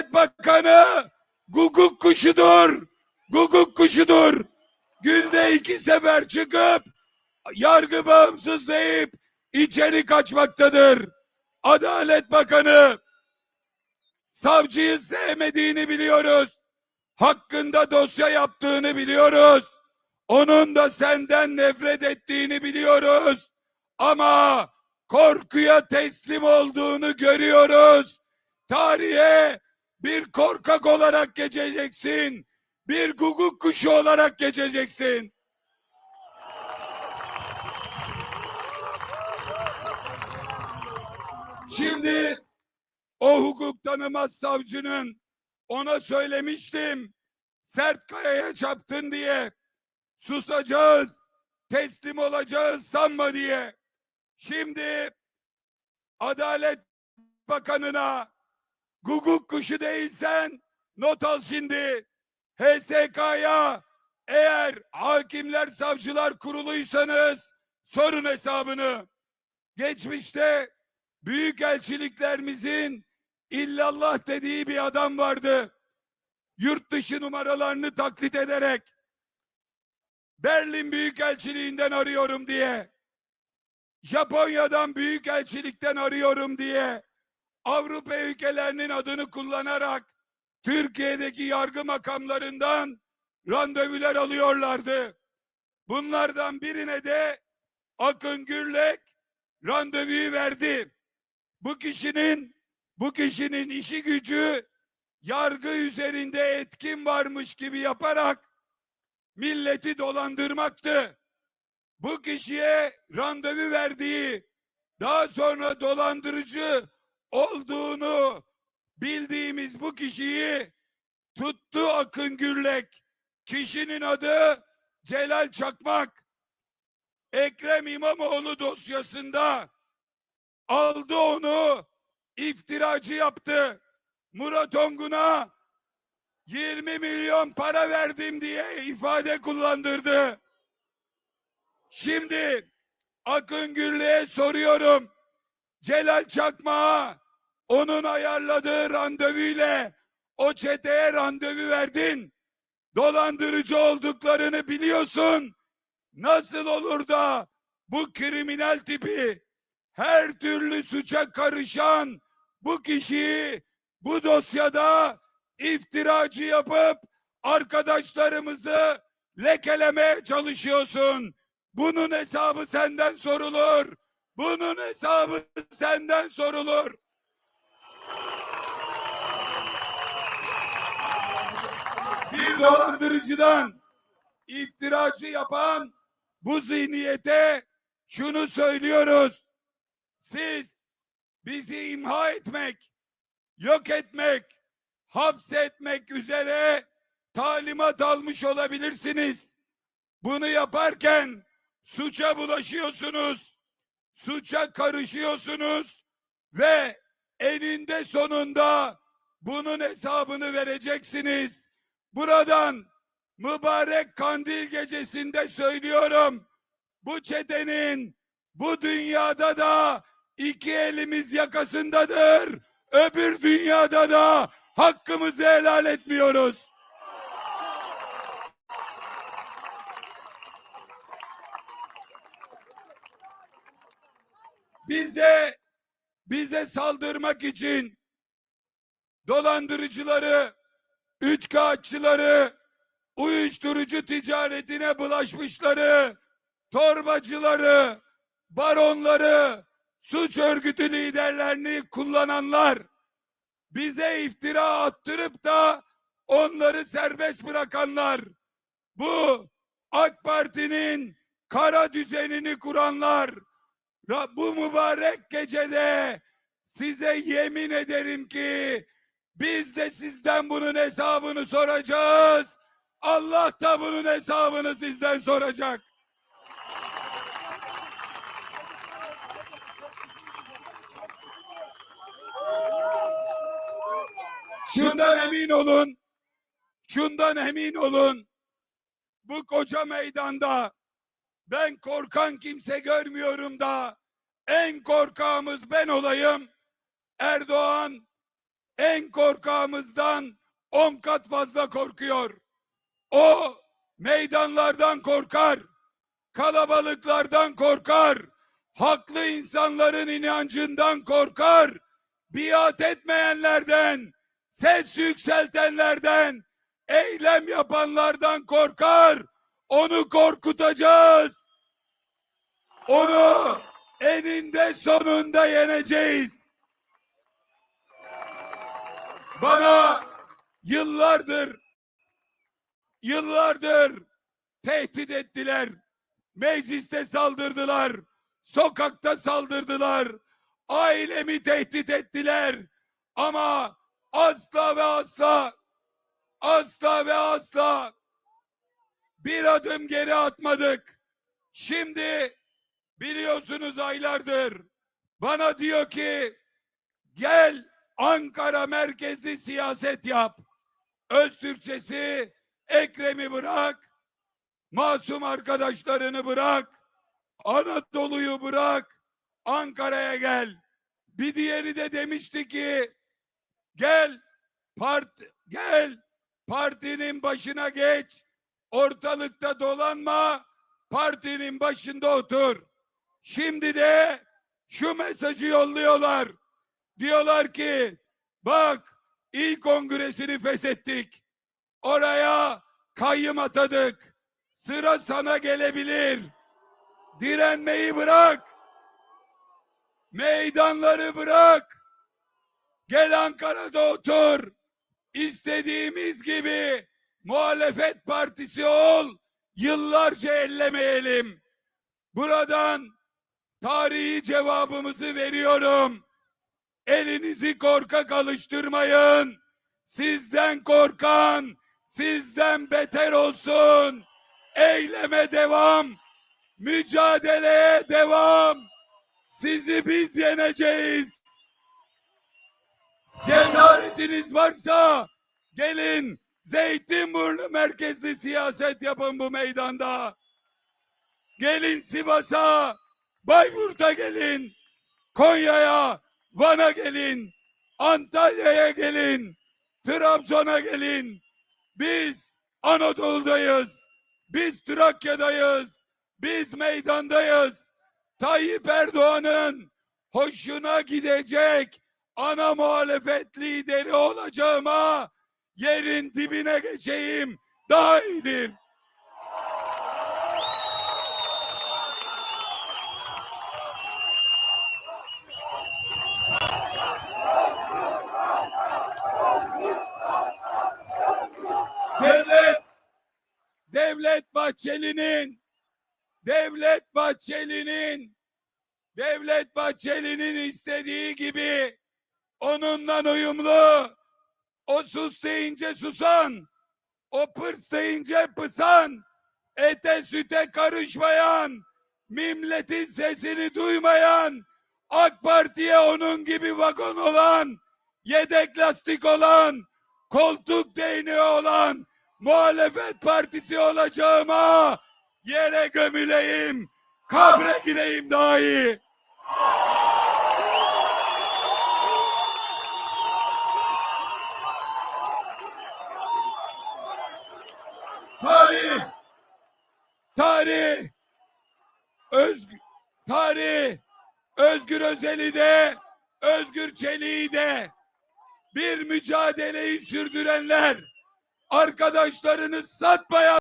Adalet Bakanı guguk kuşudur. Guguk kuşudur. Günde iki sefer çıkıp yargı bağımsız deyip içeri kaçmaktadır. Adalet Bakanı savcıyı sevmediğini biliyoruz. Hakkında dosya yaptığını biliyoruz. Onun da senden nefret ettiğini biliyoruz. Ama korkuya teslim olduğunu görüyoruz. Tarihe bir korkak olarak geçeceksin. Bir guguk kuşu olarak geçeceksin. Şimdi o hukuk tanımaz savcının ona söylemiştim. Sert kayaya çarptın diye susacağız, teslim olacağız sanma diye. Şimdi Adalet Bakanı'na guguk kuşu değilsen not al şimdi. HSK'ya eğer hakimler savcılar kuruluysanız sorun hesabını. Geçmişte büyük elçiliklerimizin illallah dediği bir adam vardı. Yurt dışı numaralarını taklit ederek Berlin Büyükelçiliğinden arıyorum diye. Japonya'dan Büyükelçilikten arıyorum diye. Avrupa ülkelerinin adını kullanarak Türkiye'deki yargı makamlarından randevular alıyorlardı. Bunlardan birine de Akın Gürlek randevuyu verdi. Bu kişinin bu kişinin işi gücü yargı üzerinde etkin varmış gibi yaparak milleti dolandırmaktı. Bu kişiye randevu verdiği, daha sonra dolandırıcı olduğunu bildiğimiz bu kişiyi tuttu Akın Gürlek. Kişinin adı Celal Çakmak. Ekrem İmamoğlu dosyasında aldı onu iftiracı yaptı. Murat Ongun'a 20 milyon para verdim diye ifade kullandırdı. Şimdi Akın Gürlü'ye soruyorum. Celal Çakmak'a onun ayarladığı randevuyla o çeteye randevu verdin. Dolandırıcı olduklarını biliyorsun. Nasıl olur da bu kriminal tipi her türlü suça karışan bu kişiyi bu dosyada iftiracı yapıp arkadaşlarımızı lekelemeye çalışıyorsun. Bunun hesabı senden sorulur. Bunun hesabı senden sorulur. Dolandırıcıdan iftiracı yapan bu zihniyete şunu söylüyoruz. Siz bizi imha etmek, yok etmek, hapsetmek üzere talimat almış olabilirsiniz. Bunu yaparken suça bulaşıyorsunuz, suça karışıyorsunuz ve eninde sonunda bunun hesabını vereceksiniz. Buradan mübarek kandil gecesinde söylüyorum. Bu çetenin bu dünyada da iki elimiz yakasındadır. Öbür dünyada da hakkımızı helal etmiyoruz. Biz de bize saldırmak için dolandırıcıları, üçkağıtçıları, uyuşturucu ticaretine bulaşmışları, torbacıları, baronları, suç örgütü liderlerini kullananlar bize iftira attırıp da onları serbest bırakanlar. Bu AK Parti'nin kara düzenini kuranlar. Ra- bu mübarek gecede size yemin ederim ki biz de sizden bunun hesabını soracağız. Allah da bunun hesabını sizden soracak. Şundan emin olun. Şundan emin olun. Bu koca meydanda ben korkan kimse görmüyorum da en korkağımız ben olayım. Erdoğan en korkağımızdan on kat fazla korkuyor. O meydanlardan korkar, kalabalıklardan korkar, haklı insanların inancından korkar, biat etmeyenlerden, ses yükseltenlerden, eylem yapanlardan korkar. Onu korkutacağız. Onu eninde sonunda yeneceğiz. Bana yıllardır yıllardır tehdit ettiler. Mecliste saldırdılar. Sokakta saldırdılar. Ailemi tehdit ettiler. Ama asla ve asla asla ve asla bir adım geri atmadık. Şimdi biliyorsunuz aylardır bana diyor ki gel Ankara merkezli siyaset yap. Öz Türkçesi Ekrem'i bırak, masum arkadaşlarını bırak, Anadolu'yu bırak, Ankara'ya gel. Bir diğeri de demişti ki gel part gel partinin başına geç. Ortalıkta dolanma. Partinin başında otur. Şimdi de şu mesajı yolluyorlar. Diyorlar ki bak il kongresini feshettik. Oraya kayyım atadık. Sıra sana gelebilir. Direnmeyi bırak. Meydanları bırak. Gel Ankara'da otur. İstediğimiz gibi muhalefet partisi ol. Yıllarca ellemeyelim. Buradan tarihi cevabımızı veriyorum. Elinizi korkak alıştırmayın. Sizden korkan sizden beter olsun. Eyleme devam. Mücadeleye devam. Sizi biz yeneceğiz. Cesaretiniz varsa gelin Zeytinburnu merkezli siyaset yapın bu meydanda. Gelin Sivas'a, Bayburt'a gelin. Konya'ya, Van'a gelin. Antalya'ya gelin. Trabzon'a gelin. Biz Anadolu'dayız. Biz Trakya'dayız. Biz meydandayız. Tayyip Erdoğan'ın hoşuna gidecek ana muhalefet lideri olacağıma yerin dibine geçeyim daha iyidir. Bahçeli'nin Devlet Bahçeli'nin Devlet Bahçeli'nin istediği gibi onunla uyumlu. O sus deyince susan o pırs deyince pısan ete süte karışmayan milletin sesini duymayan AK Parti'ye onun gibi vagon olan yedek lastik olan koltuk değneği olan muhalefet partisi olacağıma yere gömüleyim, kabre gireyim daha iyi. Tarih, tarih, özgür, tarih, Özgür Özel'i de, Özgür Çelik'i de bir mücadeleyi sürdürenler arkadaşlarını satmaya